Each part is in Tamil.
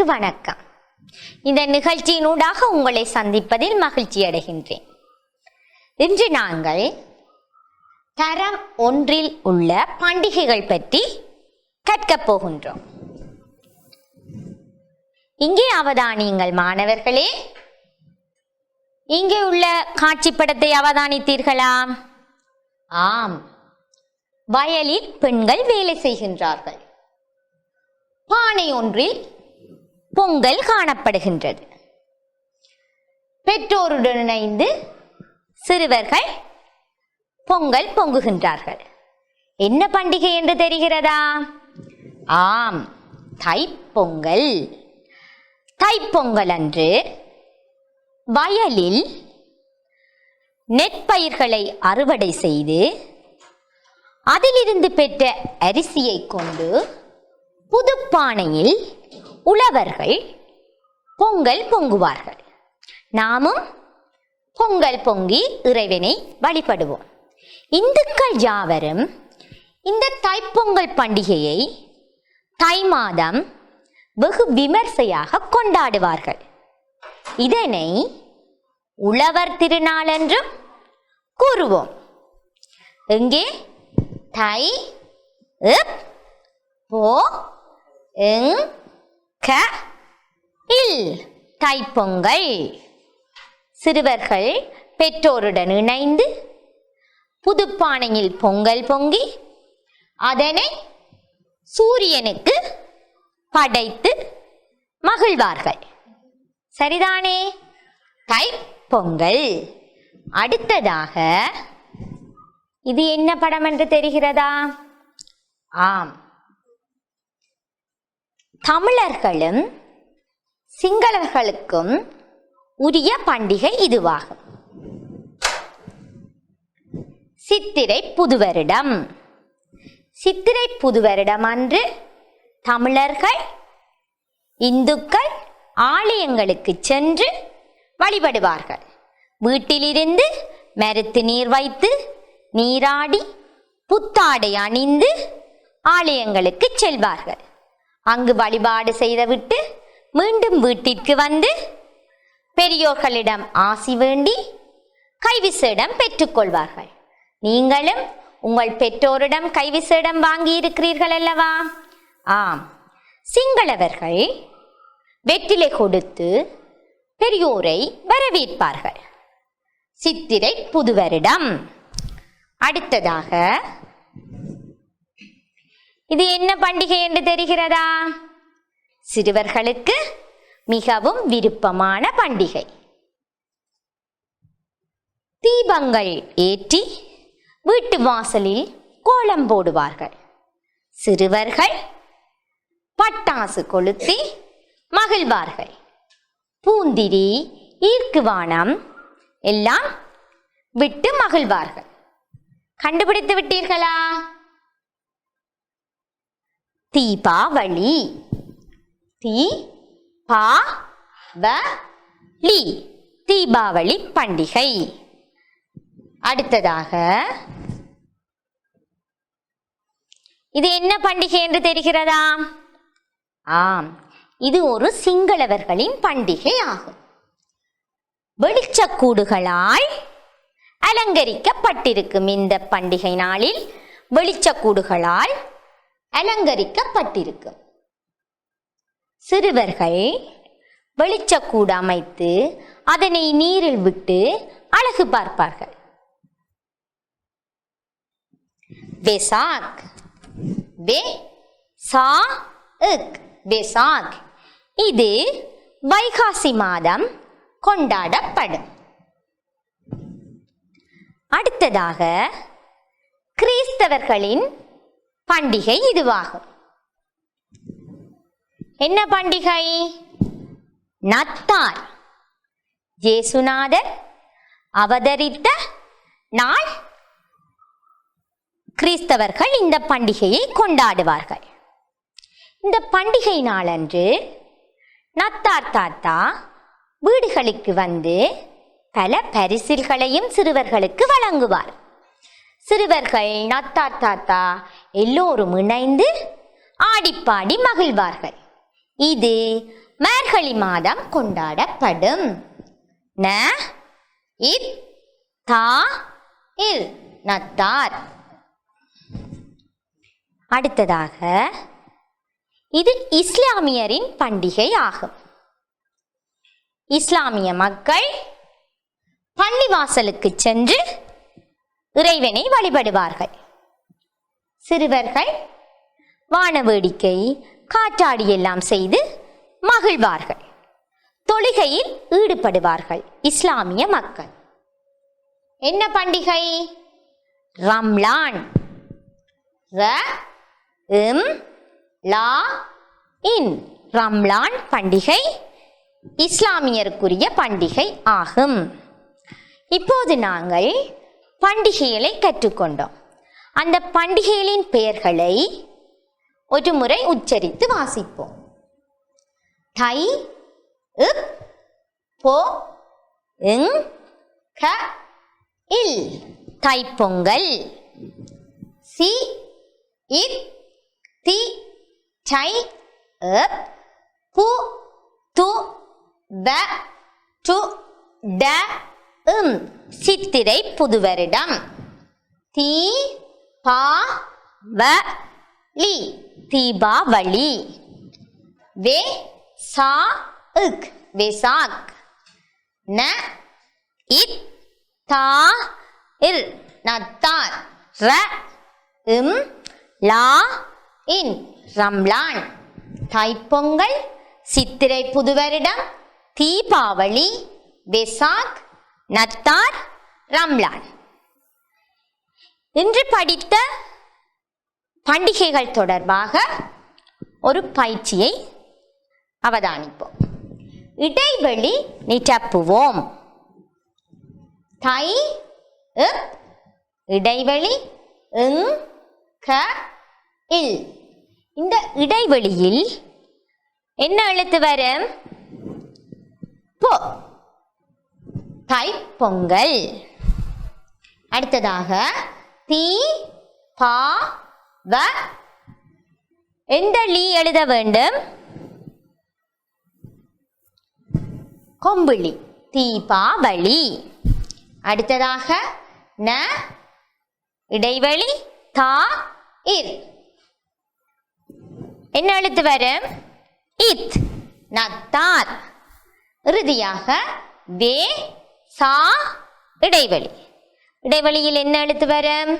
மாணவர்களுக்கு வணக்கம். இந்த நிகழ்ச்சியினூடாக உங்களை சந்திப்பதில் மகிழ்ச்சி அடைகின்றேன். இன்று நாங்கள் தரம் ஒன்றில் உள்ள பண்டிகைகள் பற்றி கற்கப் போகின்றோம். இங்கே அவதானியுங்கள் மாணவர்களே. இங்கே உள்ள காட்சிப்படத்தை அவதானித்தீர்களா? ஆம். வயலில் பெண்கள் வேலை செய்கின்றார்கள். பானை ஒன்றில் பொங்கல் காணப்படுகின்றது. பெற்றோருடன் இணைந்து சிறுவர்கள் பொங்கல் பொங்குகின்றார்கள். என்ன பண்டிகை என்று தெரிகிறதா? ஆம் தைப்பொங்கல். தைப்பொங்கல் அன்று வயலில் நெற்பயிர்களை அறுவடை செய்து அதிலிருந்து பெற்ற அரிசியை கொண்டு புதுப்பானையில் உழவர்கள் பொங்கல் பொங்குவார்கள். நாமும் பொங்கல் பொங்கி இறைவனை வழிபடுவோம். இந்துக்கள் யாவரும் இந்த தைப்பொங்கல் பண்டிகையை தை மாதம் வெகு விமர்சையாக கொண்டாடுவார்கள். இதனை உழவர் திருநாள் என்றும் கூறுவோம். எங்கே? தை போ எங் க இல் தைப்பொங்கல். சிறுவர்கள் பெற்றோருடன் இணைந்து புதுப்பானையில் பொங்கல் பொங்கி அதனை சூரியனுக்கு படைத்து மகிழ்வார்கள். சரிதானே? தைப்பொங்கல். அடுத்ததாக இது என்ன படம் என்று தெரிகிறதா? ஆம். தமிழர்களும் சிங்களர்களுக்கும் உரிய பண்டிகை இதுவாகும். சித்திரை புதுவருடம். சித்திரை புதுவருடம் அன்று தமிழர்கள் இந்துக்கள் ஆலயங்களுக்கு சென்று வழிபடுவார்கள். வீட்டிலிருந்து மருத்து நீர் வைத்து நீராடி புத்தாடை அணிந்து ஆலயங்களுக்கு செல்வார்கள். அங்கு வழிபாடு செய்துவிட்டு மீண்டும் வீட்டிற்கு வந்து பெரியோர்களிடம் ஆசி வேண்டி கைவிசேடம் பெற்றுக்கொள்வார்கள். நீங்களும் உங்கள் பெற்றோரிடம் கைவிசேடம் வாங்கி இருக்கிறீர்கள் அல்லவா? ஆம். சிங்களவர்கள் வெற்றிலை கொடுத்து பெரியோரை வரவேற்பார்கள். சித்திரை புதுவரிடம். அடுத்ததாக இது என்ன பண்டிகை என்று தெரிகிறதா? சிறுவர்களுக்கு மிகவும் விருப்பமான பண்டிகை. தீபங்கள் ஏற்றி வீட்டு வாசலில் கோலம் போடுவார்கள். சிறுவர்கள் பட்டாசு கொளுத்தி மகிழ்வார்கள். பூந்திரி ஈர்க்குவானம் எல்லாம் விட்டு மகிழ்வார்கள். கண்டுபிடித்து விட்டீர்களா? தீபாவளி. தீ பா வ லி தீபாவளி பண்டிகை. அடுத்ததாக இது என்ன பண்டிகை என்று தெரிகிறதா? ஆம் இது ஒரு சிங்களவர்களின் பண்டிகை ஆகும். வெளிச்சக்கூடுகளால் அலங்கரிக்கப்பட்டிருக்கும் இந்த பண்டிகை நாளில் வெளிச்சக்கூடுகளால் அலங்கரிக்கப்பட்டிருக்கும் சிறுவர்கள் வெளிச்சக்கூடு அமைத்து அதனை நீரில் விட்டு அழகு பார்ப்பார்கள். வெசாக் வே சா இக் வெசாக் இது வைகாசி மாதம் கொண்டாடப்படும். அடுத்ததாக கிறிஸ்தவர்களின் பண்டிகை இதுவாகும். என்ன பண்டிகை? நத்தார் ஜேசுநாதர் அவதரித்த நாள். கிறிஸ்தவர்கள் இந்த பண்டிகையை கொண்டாடுவார்கள். இந்த பண்டிகை நாளன்று நத்தார் தாத்தா வீடுகளுக்கு வந்து பல பரிசில்களையும் சிறுவர்களுக்கு வழங்குவார். சிறுவர்கள் நத்தார் தாத்தா எல்லோரும் இணைந்து ஆடிப்பாடி மகிழ்வார்கள். இது மார்கழி மாதம் கொண்டாடப்படும். ந இத் தா இல் நத்தார். அடுத்ததாக இது இஸ்லாமியரின் பண்டிகை ஆகும். இஸ்லாமிய மக்கள் பள்ளிவாசலுக்கு சென்று இறைவனை வழிபடுவார்கள். சிறுவர்கள் வான வேடிக்கை காற்றாடி எல்லாம் செய்து மகிழ்வார்கள். தொழுகையில் ஈடுபடுவார்கள் இஸ்லாமிய மக்கள். என்ன பண்டிகை? ரம்லான். ர இம் லா இன். ரம்லான் பண்டிகை இஸ்லாமியருக்குரிய பண்டிகை ஆகும். இப்போது நாங்கள் பண்டிகைகளை கற்றுக்கொண்டோம். அந்த பண்டிகைகளின் பெயர்களை ஒரு முறை உச்சரித்து வாசிப்போம். தை இப் போ இங் க இல். தைப்பொங்கல். சி இத் தி டை இப் பு து ப டு ட இம் சித்திரை புதுவரிடம். தீ பா வ லி. தீபாவளி. வே சா இக் வெசாக் ந இத் தா இர் நத்தார். ர இம் லா இன். ரம்லான். தைப்பொங்கல். சித்திரை புதுவரிடம். தீபாவளி. வெசாக் நத்தார் ரம்லான். இன்று படித்த பண்டிகைகள் தொடர்பாக ஒரு பயிற்சியை அவதானிப்போம். இடைவெளி நிரப்புவோம். தை இடைவெளி இங் க இல். இந்த இடைவெளியில் என்ன எழுத்து வரும்? போ. தைப்பொங்கல். பொங்கல் அடுத்ததாக தீ பா வ. எந்த லீ எழுத வேண்டும். கொம்புளி தீபாவளி. அடுத்ததாக ந இடைவெளி தா இர் என்ன எழுத்து வரும்? இத் நத்தார். இறுதியாக வே சா இடைவெளி. இடைவெளியில் என்ன எழுத்து வரும்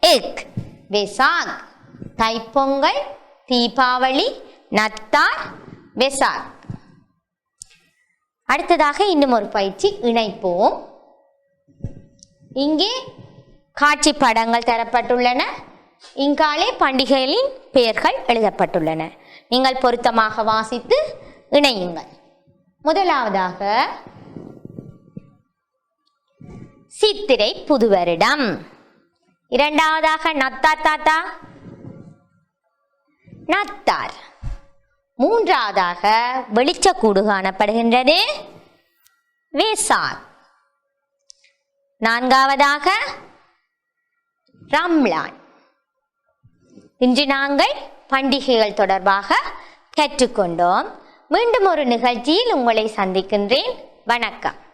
இக் வெசாக். தைப்பொங்கல் தீபாவளி நத்தார் வெசாக். அடுத்ததாக இன்னும் ஒரு பயிற்சி இணைப்போம். இங்கே காட்சி படங்கள் தரப்பட்டுள்ளன. இங்காலே பண்டிகைகளின் பெயர்கள் எழுதப்பட்டுள்ளன. நீங்கள் பொருத்தமாக வாசித்து இணையுங்கள். முதலாவதாக சித்திரை புதுவருடம் இரண்டாவதாக நத்தார் தாத்தா. நத்தார். மூன்றாவதாக வெளிச்சக்கூடு காணப்படுகின்றது. வேசார். நான்காவதாக ரம்லான். இன்று நாங்கள் பண்டிகைகள் தொடர்பாக கற்றுக்கொண்டோம் மீண்டும் ஒரு நிகழ்ச்சியில் உங்களை சந்திக்கின்றேன். வணக்கம்.